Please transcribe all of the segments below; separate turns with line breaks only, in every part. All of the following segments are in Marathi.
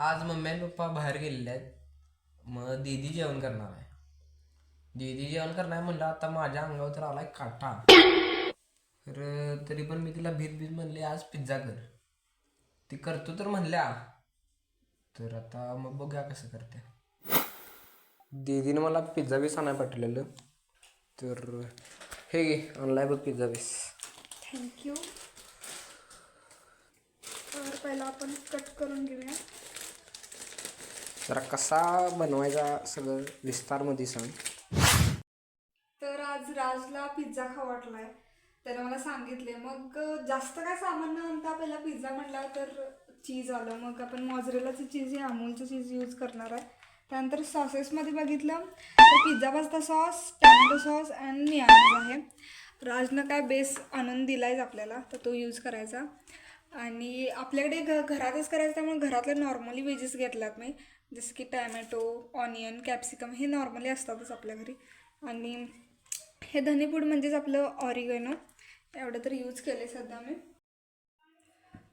आज मम्मी आणि पप्पा बाहेर गेलेले आहेत. मग दीदी जेवण करणार आहे. दीदी जेवण करणार म्हणलं आता माझ्या अंगावर तर आलाय काटा. तर तरी पण मी तिला भीत भीत म्हणले आज पिझ्झा कर. ती करतो तर म्हणल्या. तर आता मग बघूया कसं करते. दीदीने मला पिझ्झा बीस आणायला पाठवलेलं. तर हे घे आणलाय बघ पिझ्झा बीस
थँक्यू तर पहिला आपण कट करून घेऊया.
जरा कसा बनवायचा सगळं विस्तारमध्ये सांग.
तर आज राजला पिझ्झा खाऊ वाटलाय. त्यानं मला सांगितले मग जास्त काय सामान न आणता पहिला पिझ्झा म्हटला तर चीज आलं. मग आपण मॉजरेलाचं चीज हे अमूलचं चीज यूज करणार आहे. त्यानंतर सॉसेसमध्ये बघितलं तर pizza pasta sauce tomato sauce and नियाज आहे. राजनं काय बेस आणून दिलायच आपल्याला तर तो यूज करायचा. आणि आपल्याकडे घ घरातच करायचं त्यामुळे घरातले नॉर्मली वेजेस घेतलात मी. जसं की टॅमॅटो ऑनियन कॅप्सिकम हे नॉर्मली असतातच आपल्या घरी. आणि हे धनेपूड म्हणजेच आपलं ऑरिगेनो. एवढं तर यूज केले सध्या मी.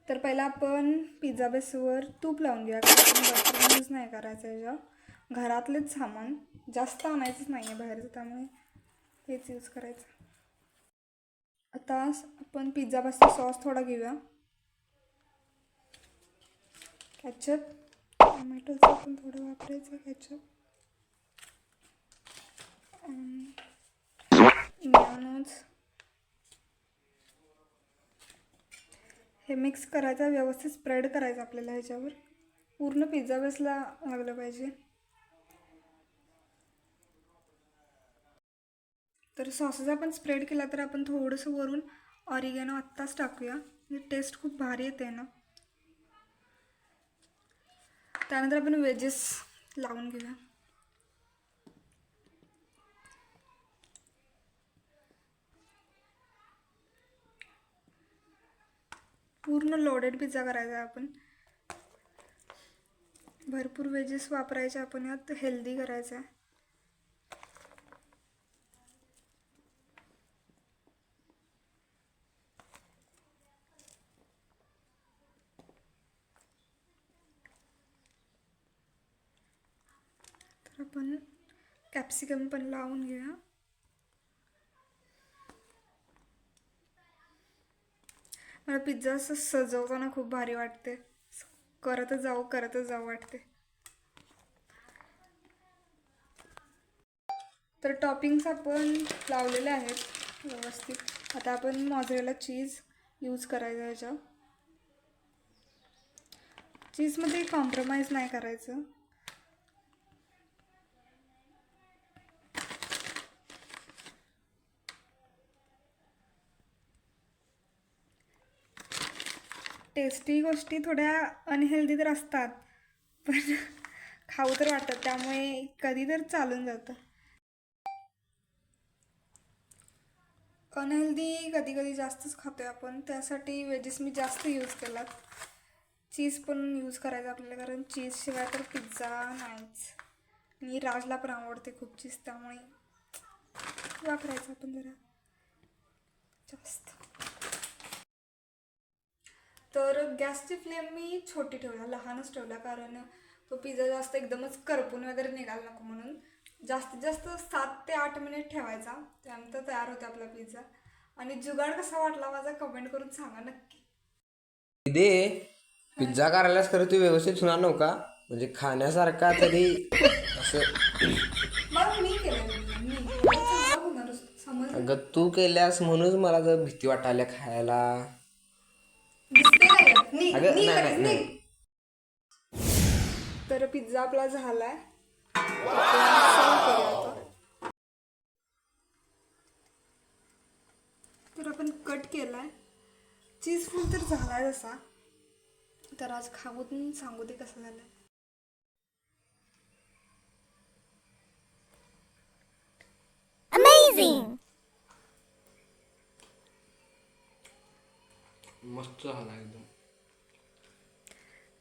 तर पहिला आपण पिझ्झा बेसवर तूप लावून घेऊया कारण बटर यूज नाही करायचं याच्या घरातलेच सामान. जास्त आणायचंच नाही आहे बाहेरचं त्यामुळे हेच यूज करायचं. आता आपण पिझ्झा बसचा सॉस थोडा घेऊया. कॅचअप टोमॅटोचं पण थोडं वापरायचं कॅचअप मियानोज हे मिक्स करायचं व्यवस्थित स्प्रेड करायचं आपल्याला ह्याच्यावर. पूर्ण पिझ्झा बेसला लागलं पाहिजे. तर सॉसेस आपण स्प्रेड केला तर आपण थोडंसं वरून ऑरिगॅनो आत्ताच टाकूया. म्हणजे टेस्ट खूप भारी येते ना. त्यानंतर आपण वेजेस लावून घेऊया. पूर्ण लोडेड पिझ्झा करायचा आहे आपण. भरपूर वेजेस वापरायचे आपण यात हेल्दी करायचं आहे तर आपण कॅप्सिकम पण लावून घेऊया मला पिझ्झा असं सजवताना खूप भारी वाटते. करतच जाऊ करतच जाऊ वाटते. तर टॉपिंग्स आपण लावलेले आहेत व्यवस्थित. आता आपण मॉझरेला चीज यूज करायचा ह्याच्या चीजमध्ये कॉम्प्रोमाइज नाही करायचं. टेस्टी गोष्टी थोड्या अनहेल्दी तर असतात पण खाऊ तर वाटतात त्यामुळे कधी तर चालून जातं. अनहेल्दी कधी कधी जास्तच खातो आहे आपण त्यासाठी वेजेस मी जास्त यूज केलात चीज पण यूज करायचं आपल्याला कारण चीजशिवाय तर पिझ्झा नाहीच. मी राजला पण आवडते खूप चीज त्यामुळे वापरायचं आपण जरा. जास्त. तर गॅसची फ्लेम मी छोटी ठेवला लहानच ठेवला कारण तो पिझ्झा जास्त एकदमच करपून वगैरे निघाला नको म्हणून. जास्तीत जास्त सात ते आठ मिनिट ठेवायचा त्यानंतर तयार होते आपला पिझ्झा. आणि जुगाड कसा वाटला माझा कमेंट करून सांगा नक्की.
दे पिझ्झा करायलाच खरं तू व्यवस्थित होणार नव्हता म्हणजे खाण्यासारखा तरी असं. अगं तू केल्यास म्हणूनच मला जर भीती वाटायला खायला.
दिसते
अगं, नाही, नाही.
तर पिझ्झा आपला झालाय. आपण serve करूया आता. तर आपण कट केलाय. चीज फुल तर झालाय जसा तर आज खाऊन सांगू दे कसं झालंय.
मस्त झाला एकदम.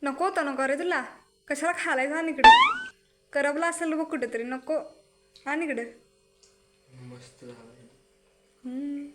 नको होता नको रे तुला. कशाला खालायचा? हा इकडे. करपला असेल बघ कुठेतरी. नको. हा इकडे.
मस्त झाला
हम्म.